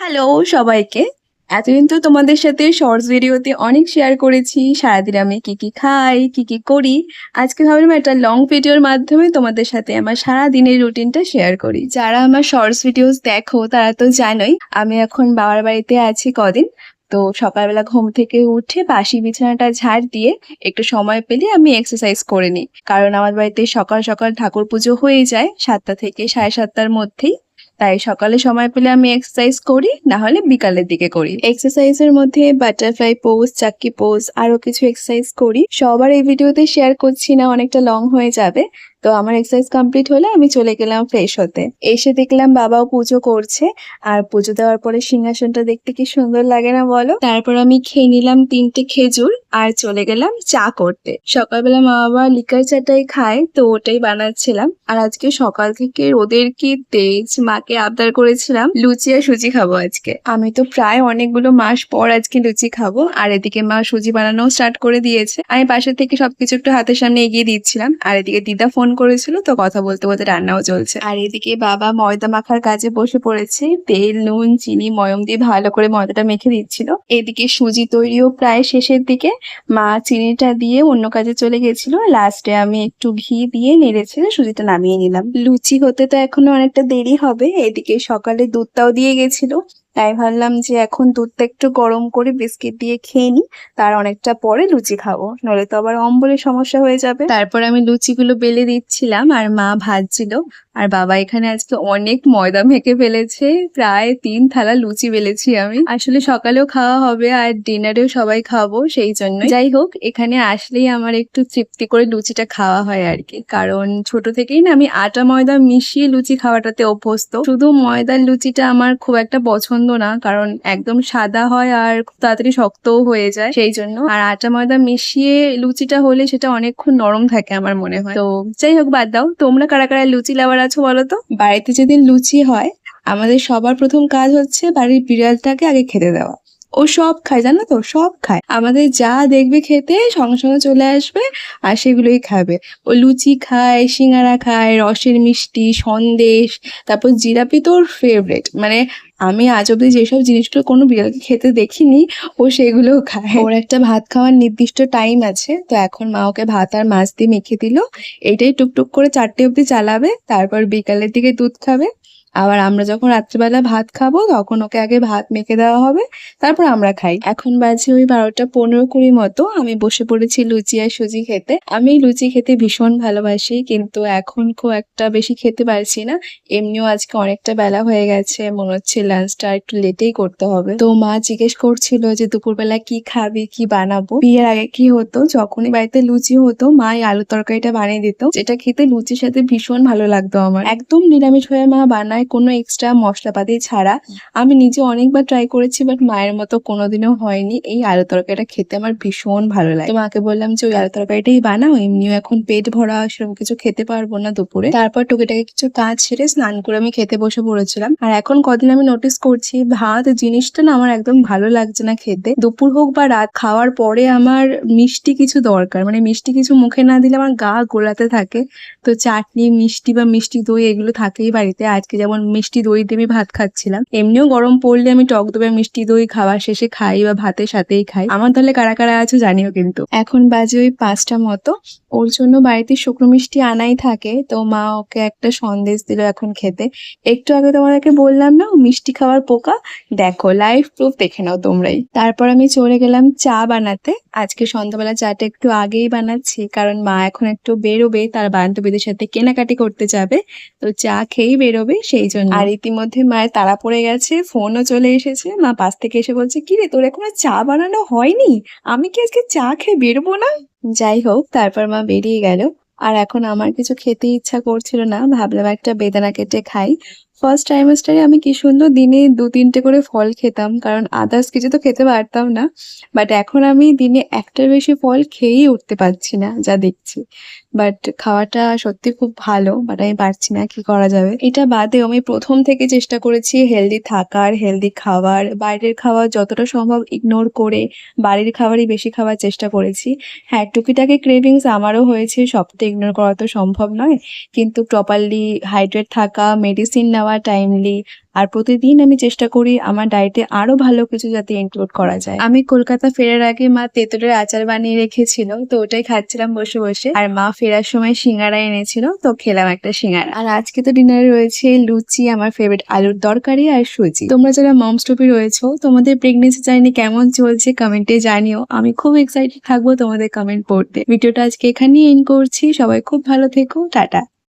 Hello সবাইকে। এতদিন তো তোমাদের সাথে শর্টস ভিডিওতে অনেক শেয়ার করেছি। সারাদিন আমি কি কি খাই, কি কি করি। আজকে ভাবলাম একটা লং ভিডিওর মাধ্যমে তোমাদের সাথে আমার সারা দিনের রুটিনটা শেয়ার করি। যারা আমার শর্টস ভিডিওস দেখো, তারা তো জানোই, আমি এখন বাবার বাড়িতে আছি কদিন। তো সকালবেলা ঘুম থেকে উঠে বাসি বিছানাটা ঝাড় দিয়ে একটু সময় পেলে আমি এক্সারসাইজ করে নিই। কারণ আমার বাড়িতে সকাল সকাল ঠাকুর পুজো হয়ে যায়, সাতটা থেকে সাড়ে সাতটার মধ্যেই। তাই সকালে সময় পেলে আমি এক্সারসাইজ করি না হলে বিকালের দিকে করি। এক্সারসাইজের মধ্যে বাটারফ্লাই পোজ চাকি পোজ আরও কিছু এক্সারসাইজ করি। সবার এই ভিডিওতে শেয়ার করছি না, অনেকটা লং হয়ে যাবে। তো আমার এক্সারসাইজ কমপ্লিট হলে আমি চলে গেলাম ফ্রেশ হতে। এসে দেখলাম বাবাও পুজো করছে, আর পুজো দেওয়ার পরে সিংহাসনটা দেখতে কি সুন্দর লাগে না বলো? তারপর আমি খেয়ে নিলাম তিনটে খেজুর, আর চলে গেলাম চা করতে। সকালবেলা মা বাবা লিকার চাটাই খায়, তো ওটাই বানাচ্ছিলাম। আর আজকে সকাল থেকে রোদের কি তেজ, মাকে আবদার করেছিলাম, লুচি আর সুজি খাব আজকে। আমি তো প্রায় অনেকগুলো মাস পর আজকে লুচি খাব, আর এদিকে মা সুজি বানানো স্টার্ট করে দিয়েছে। আমি পাশে থেকে সবকিছু একটু হাতের সামনে এগিয়ে দিচ্ছিলাম, আর এদিকে দিদা ফোন করেছিল তো কথা বলতে বলতে রান্নাও চলছে। আর এদিকে বাবা ময়দা মাখার কাজে বসে পড়েছে। তেল, নুন, চিনি, ময়ম দিয়ে ভালো করে ময়দাটা মেখে দিচ্ছিল। এদিকে সুজি তৈরিও প্রায় শেষের দিকে। মা চিনিটা দিয়ে অন্য কাজে চলে গেছিল। লাস্টে আমি একটু ঘি দিয়ে নেড়ে সুজিটা নামিয়ে নিলাম। লুচি হতে তো এখনও অনেকটা দেরি হবে। এদিকে সকালে দুধটাও দিয়ে গেছিল। তাই ভাবলাম যে এখন দুধটা একটু গরম করে বিস্কিট দিয়ে খেয়ে নি তার অনেকটা পরে লুচি খাব। নলে তো আবার অম্বলের সমস্যা হয়ে যাবে। তারপর আমি লুচিগুলো বেলে দিচ্ছিলাম আর মা ভাজছিল। আর বাবা এখানে আজকে অনেক ময়দা মেখে ফেলেছে, প্রায় তিন থালা লুচি বেলেছি আমি। আসলে সকালেও খাওয়া হবে আর ডিনারেও সবাই খাব, সেই জন্য যাই হোক, এখানে আসলেই আমার একটু তৃপ্তি করে লুচিটা খাওয়া হয় আর কি। কারণ ছোট থেকেই না আমি আটা ময়দা মিশিয়ে লুচি খাওয়াটাতে অভ্যস্ত। শুধু ময়দার লুচিটা আমার খুব একটা পছন্দ না, কারণ একদম সাদা হয় আর খুব তাড়াতাড়ি শক্তও হয়ে যায় সেই জন্য। আর আটা ময়দা মিশিয়ে লুচিটা হলে সেটা অনেকক্ষণ নরম থাকে আমার মনে হয়। তো যাই হোক, বাদ দাও। তোমরা কারা কারা লুচি লাভার আছো বলো তো? বাড়িতে যেদিন লুচি হয়, আমাদের সবার প্রথম কাজ হচ্ছে বাড়ির বিড়ালটাকে আগে খেতে দেওয়া। ও সব খায়, জানো তো? সব খায়। আমাদের যা দেখবে খেতে সঙ্গে সঙ্গে চলে আসবে আর সেগুলোই খাবে। ও লুচি খায়, সিঙ্গারা খায়, রসের মিষ্টি, সন্দেশ, তারপর জিলাপি তো ওর ফেভারেট মানে আমি আজ অব্দি যেসব জিনিসগুলো কোনো বিড়ালকে খেতে দেখিনি, ও সেগুলোও খায়। ওর একটা ভাত খাওয়ার নির্দিষ্ট টাইম আছে, তো এখন মা ওকে ভাত আর মাছ দিয়ে মেখে দিল। এটাই টুকটুক করে চারটে অবধি চালাবে, তারপর বিকালের দিকে দুধ খাবে। আবার আমরা যখন রাত্রিবেলা ভাত খাব, তখন ওকে আগে ভাত মেখে দেওয়া হবে, তারপর আমরা খাই। এখন বাজে ওই বারোটা পনেরো কুড়ি মতো, আমি বসে পড়েছি লুচি আর সুজি খেতে। আমি লুচি খেতে ভীষণ ভালোবাসি, কিন্তু এখন খুব একটা বেশি খেতে পারছি না। এমনিও আজকে অনেকটা বেলা হয়ে গেছে, মনে হচ্ছে লাঞ্চটা একটু লেটেই করতে হবে। তো মা জিজ্ঞেস করছিল যে দুপুরবেলা কি খাবি, কি বানাবো? বিয়ের আগে কি হতো? যখনই বাড়িতে লুচি হতো, মা এই আলু তরকারিটা বানিয়ে দিত। যেটা খেতে লুচির সাথে ভীষণ ভালো লাগতো আমার। একদম নিরামিষ হয়ে মা বানায় কোনো এক্সট্রা মশলাপাতি ছাড়া আমি নিজে অনেকবার ট্রাই করেছি বাট মায়ের মতো কোনোদিনও হয়নি। এই আলু তরকারিটা খেতে আমার ভীষণ ভালো লাগে। মাকে বললাম যে, ওই আলু তরকারিটাই বানাও, এমনিও এখন পেট ভরা, সেরকম কিছু খেতে পারব না দুপুরে। তারপর টুকিটাকি কিছু কাজ সেরে স্নান করে আমি খেতে বসে পড়েছিলাম। আর এখন কদিন আমি নোটিস করছি, ভাত, জিনিসটা না আমার একদম ভালো লাগছে না খেতে। দুপুর হোক বা রাত, খাওয়ার পরে আমার মিষ্টি কিছু দরকার। মানে মিষ্টি কিছু মুখে না দিলে আমার গা গোলাতে থাকে। তো চাটনি, মিষ্টি বা মিষ্টি দই এগুলো থাকেই বাড়িতে। আজকে যেমন মিষ্টি দই দিয়ে আমি ভাত খাচ্ছিলাম, এমনিও গরম পড়লে আমি টক দই মিষ্টি দই খাওয়ার শেষে খাই বা ভাতের সাথেই খাই। আমার তাহলে কারা কারা আছো জানিও কিন্তু। এখন বাজে ওই পাঁচটা মতো, ওর জন্য বাড়িতে শুকনো মিষ্টি আনাই থাকে, তো মা ওকে একটা সন্দেশ দিল এখন খেতে। একটু আগে তোমাদেরকে বললাম না মিষ্টি খাওয়ার পোকা? দেখো লাইফ প্রুফ দেখে নাও তোমরাই। তারপর আমি চলে গেলাম চা বানাতে। আজকে সন্ধ্যাবেলা চাটা একটু আগেই বানাচ্ছি, কারণ মা এখন একটু বেরোবে, তার বান্ধবীদের সাথে কেনাকাটি করতে যাবে। তো চা খেয়েই বেরোবে, সেই জন্য আর ইতিমধ্যে মায়ের তাড়া পড়ে গেছে, ফোনও চলে এসেছে। মা পাশ থেকে এসে বলছে কি রে তোর এখনও চা বানানো হয়নি? আমি কি আজকে চা খেয়ে বেরোবো না? যাই হোক, তারপর মা বেরিয়ে গেল। আর এখন আমার কিছু খেতে ইচ্ছা করছিল না, ভাবলাম একটা বেদানা কেটে খাই। ফার্স্ট ট্রাইমাস্টারে আমি কি সুন্দর দিনে দু তিনটে করে ফল খেতাম, কারণ আদার্স কিছু তো খেতে পারতাম না। বাট এখন আমি দিনে একটার বেশি ফল খেয়েই উঠতে পারছি না, যা দেখছি। বাট খাওয়াটা সত্যি খুব ভালো বাট আমি পারছি না, কি করা যাবে? এটা বাদেও আমি প্রথম থেকে চেষ্টা করেছি হেলদি থাকার হেলদি খাবার বাইরের খাবার যতটা সম্ভব ইগনোর করে, বাড়ির খাবারই বেশি খাওয়ার চেষ্টা করেছি। হ্যাঁ টুকিটাকি ক্রেভিংস আমারও হয়েছে সবটা ইগনোর করা তো সম্ভব নয়। কিন্তু প্রপারলি হাইড্রেট থাকা মেডিসিন নেওয়া টাইমলি আর প্রতিদিন আমি চেষ্টা করি আমার ডায়েটে আরও ভালো কিছু যাতে ইনক্লুড করা যায়। আমি কলকাতা ফেরার আগে মা তেঁতুলের আচার বানিয়ে রেখেছিল, তো ওটাই খাচ্ছিলাম বসে বসে। আর মা ফেরার সময় সিঙ্গারা এনেছিল, তো খেলাম একটা সিঙ্গারা। আর আজকে তো ডিনারে রয়েছে লুচি, আমার ফেভারিট আলুর তরকারি আর সুজি। তোমরা যারা মমস টপি রয়েছো, তোমাদের প্রেগনেন্সি জার্নি কেমন চলছে কমেন্টে জানিও। আমি খুব এক্সাইটেড থাকব তোমাদের কমেন্ট পড়তে। ভিডিওটা আজকে এখানেই এন্ড করছি। সবাই খুব ভালো থেকো। টাটা।